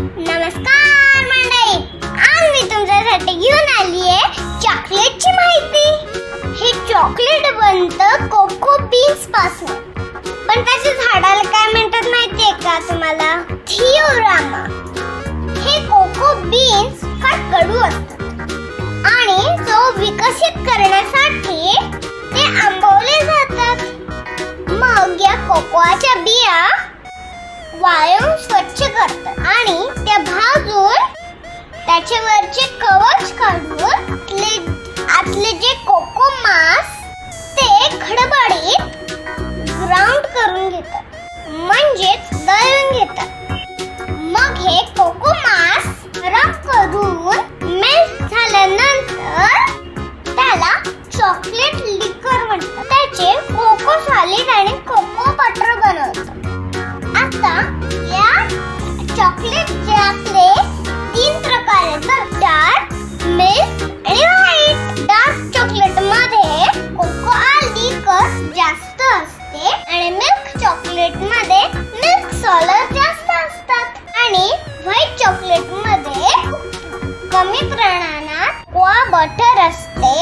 नमस्कार मंडळी आज मी तुमच्यासाठी घेऊन आली आहे चॉकलेटची माहिती. हे चॉकलेट बनतं कोको बीन्सपासून. पण त्याच्या झाडाला काय म्हणतात माहितीये का तुम्हाला? थिओरामा. हे कोको बीन्स फार कडू असतात. आणि तो विकसित करण्यासाठी ते आंबवले जातात. मग या कोकोआच्या बिया वाळवून स्वच्छ करतात. त्याचे वरचे कवच काढून आतले आतले जे कोको मास ते खडबडीत ग्राउंड करून घेतात. म्हणजेच दळून घेतात. मग हे कोको मास रब करून मेल्ट झाल्यानंतर त्याला चॉकलेट लिकर म्हणतात. त्याचे कोको सॉलिड आणि कोको बटर बनवतात. आता या चॉकलेट व्हाईट चॉकलेटमध्ये कमी प्रमाणात कोआ बटर असते.